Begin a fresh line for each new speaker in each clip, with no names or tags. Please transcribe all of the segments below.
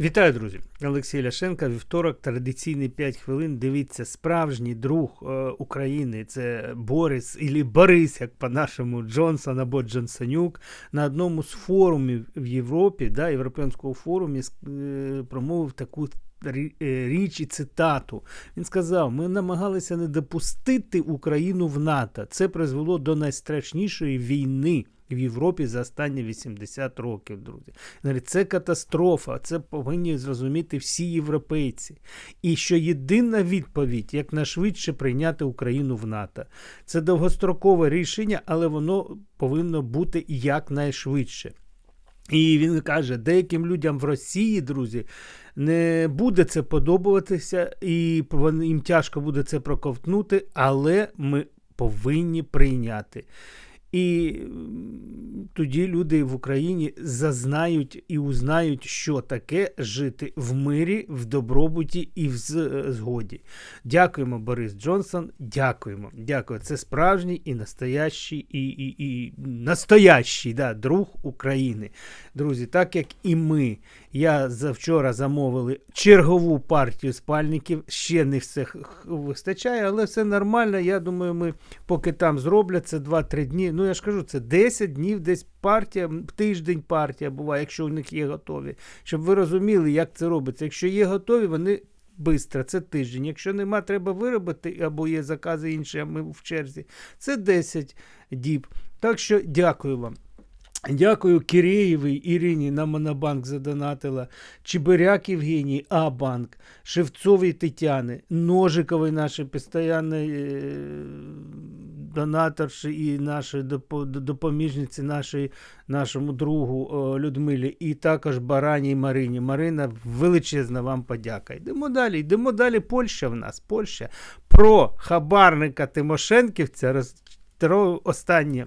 Вітаю, друзі! Олексій Ляшенко. Вівторок, традиційний 5 хвилин. Дивіться, справжній друг е, України це Борис ілі Борис, як по-нашому Джонсон або Джонсонюк, на одному з форумів в Європі, да, Європейського форумі, е, промовив таку річ і цитату. Він сказав: ми намагалися не допустити Україну в НАТО. Це призвело до найстрашнішої війни. В Європі за останні 80 років, друзі. Це катастрофа, це повинні зрозуміти всі європейці. І що єдина відповідь, як найшвидше прийняти Україну в НАТО. Це довгострокове рішення, але воно повинно бути якнайшвидше. І він каже, деяким людям в Росії, друзі, не буде це подобатися, і їм тяжко буде це проковтнути, але ми повинні прийняти. І тоді люди в Україні зазнають і узнають, що таке жити в мирі, в добробуті і в е, згоді. Дякуємо, Борис Джонсон. Дякуємо. Дякую. Це справжній і настоящий, і, і, і настоящий да, друг України. Друзі, так як і ми. Я завчора замовили чергову партію спальників. Ще не все вистачає, але все нормально. Я думаю, ми поки там зроблять це 2-3 дні. Ну я ж кажу, це 10 днів десь партія, тиждень партія буває, якщо у них є готові. Щоб ви розуміли, як це робиться. Якщо є готові, вони. Бистро, це тиждень. Якщо нема, треба виробити, або є закази інші, а ми в черзі. Це 10 діб. Так що дякую вам. Дякую Киреєвій Ірині на Монобанк задонатила, Чебиряк Євгеній, А-банк, Шевцовій Тетяни, Ножиковій нашій постійної е, донаторші і нашої допоміжниці нашої, нашому другу Людмилі, і також Бараній Марині. Марина, величезна вам подяка. Йдемо далі. Йдемо далі. Польща в нас. Польща про хабарника Тимошенківця. Останнє.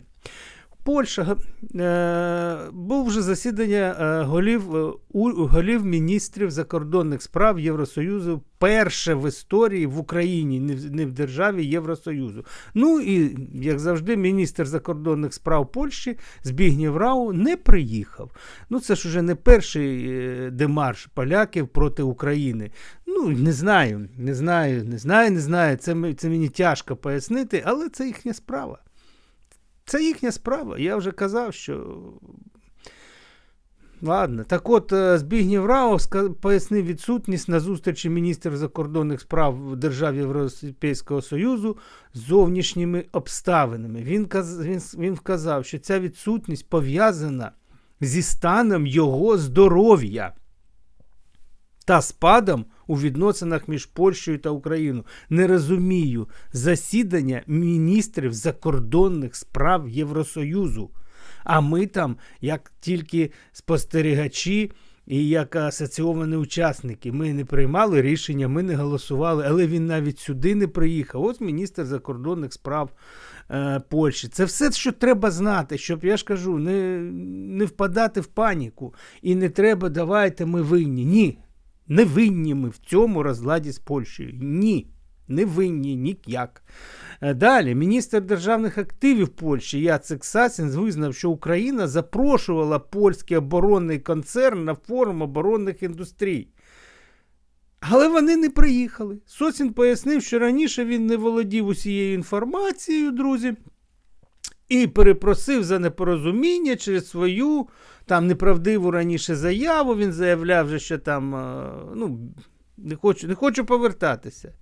Польща е, був вже засідання е, голів, е, голів міністрів закордонних справ Євросоюзу, перше в історії в Україні, не в, не в державі Євросоюзу. Ну і як завжди, міністр закордонних справ Польщі Збігнєв Рау не приїхав. Ну це ж уже не перший е, демарш поляків проти України. Ну не знаю, не знаю, не знаю, не знаю. Це, це мені тяжко пояснити, але це їхня справа. Це їхня справа. Я вже казав, що. Ладно, так от е, Збігнєв Рао пояснив відсутність на зустрічі міністрів закордонних справ держав Європейського Союзу з зовнішніми обставинами. Він, він, він вказав, що ця відсутність пов'язана зі станом його здоров'я та спадом у відносинах між Польщею та Україною. Не розумію засідання міністрів закордонних справ Євросоюзу. А ми там, як тільки спостерігачі і як асоційовані учасники, ми не приймали рішення, ми не голосували, але він навіть сюди не приїхав. Ось міністр закордонних справ е, Польщі. Це все, що треба знати, щоб я ж кажу, не, не впадати в паніку. І не треба, давайте ми винні. Ні. Не винні ми в цьому розладі з Польщею. Ні. Не винні ніяк. Е, Далі, міністр державних активів Польщі Яцек Сасін визнав, що Україна запрошувала польський оборонний концерн на форум оборонних індустрій. Але вони не приїхали. Сосін пояснив, що раніше він не володів усією інформацією, друзі, і перепросив за непорозуміння через свою там неправдиву раніше заяву. Він заявляв, вже, що там е, ну, не хочу, не хочу повертатися.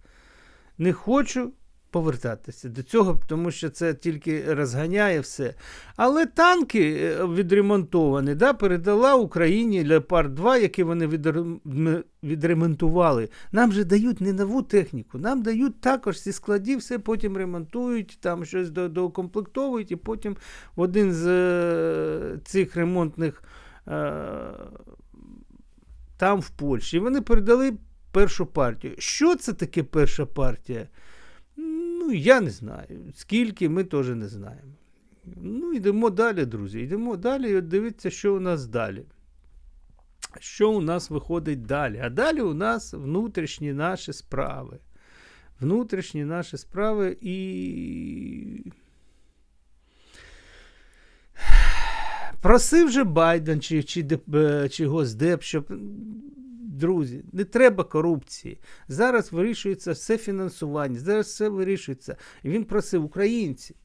Не хочу повертатися до цього, тому що це тільки розганяє все. Але танки е, відремонтовані, да, передала Україні Леопард 2, які вони відремонтували. Нам же дають не нову техніку, нам дають також зі складів, все потім ремонтують, там щось до- доукомплектовують, і потім в один з е, цих ремонтних е, там в Польщі. І вони передали першу партію. Що це таке перша партія? Ну, я не знаю. Скільки, ми теж не знаємо. Ну, йдемо далі, друзі. Йдемо далі і от дивіться, що у нас далі. Що у нас виходить далі? А далі у нас внутрішні наші справи. Внутрішні наші справи і. Просив же Байден чи, чи, е, чи Госдеп, щоб друзі, не треба корупції. Зараз вирішується все фінансування, зараз все вирішується. І він просив українці.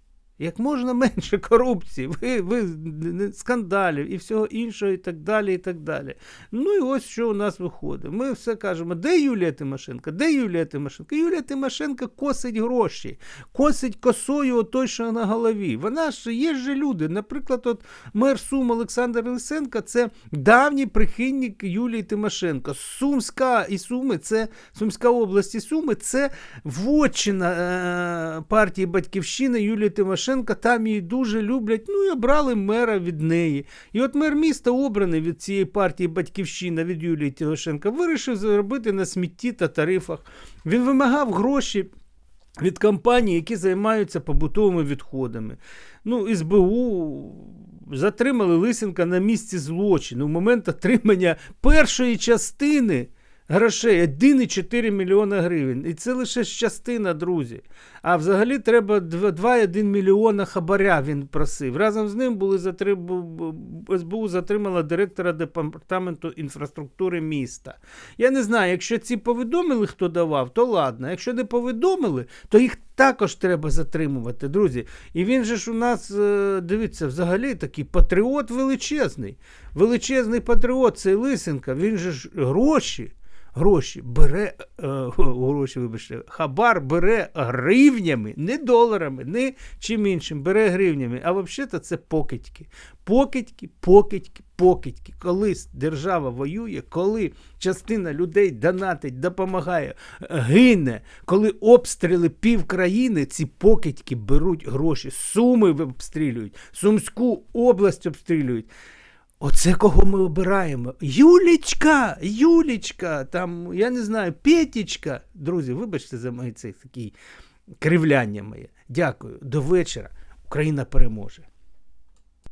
Як можна менше корупції, ви, ви скандалів і всього іншого, і так далі. і так далі. Ну і ось що у нас виходить. Ми все кажемо, де Юлія Тимошенко? Де Юлія Тимошенко? Юлія Тимошенко косить гроші, косить косою отой, що на голові. Вона ж є ж люди. Наприклад, от мер Сум Олександр Лисенко це давній прихильник Юлії Тимошенко. Сумська і Суми, це Сумська область і Суми, це вотчина е, партії Батьківщина Юлії Тимошенко. Там її дуже люблять. Ну і обрали мера від неї. І от мер міста, обраний від цієї партії Батьківщина від Юлії Тимошенко, вирішив заробити на смітті та тарифах. Він вимагав гроші. Від компаній, які займаються побутовими відходами. Ну, СБУ затримали Лисенка на місці злочину. В момент отримання першої частини грошей 1,4 мільйона гривень. І це лише частина, друзі. А взагалі треба 2,1 мільйона хабаря він просив. Разом з ним були затрим... бу- бу- СБУ затримала директора департаменту інфраструктури міста. Я не знаю, якщо ці повідомили, хто давав, то ладно. Якщо не повідомили, то їх також треба затримувати, друзі. І він же ж у нас, е, дивіться, взагалі такий патріот величезний. Величезний патріот, цей Лисенка, він же ж гроші. Гроші бере, е, гроші, вибачте, хабар бере гривнями, не доларами, не чим іншим, бере гривнями. А взагалі-то це покидьки. Покидьки, покидьки, покидьки. Коли держава воює, коли частина людей донатить, допомагає, гине, коли обстріли пів країни, ці покидьки беруть гроші, суми обстрілюють, Сумську область обстрілюють. Оце кого ми обираємо. Юлічка, Юлічка, там, я не знаю, Петічка. Друзі, вибачте за мої це такі кривляння моє. Дякую. До вечора. Україна переможе.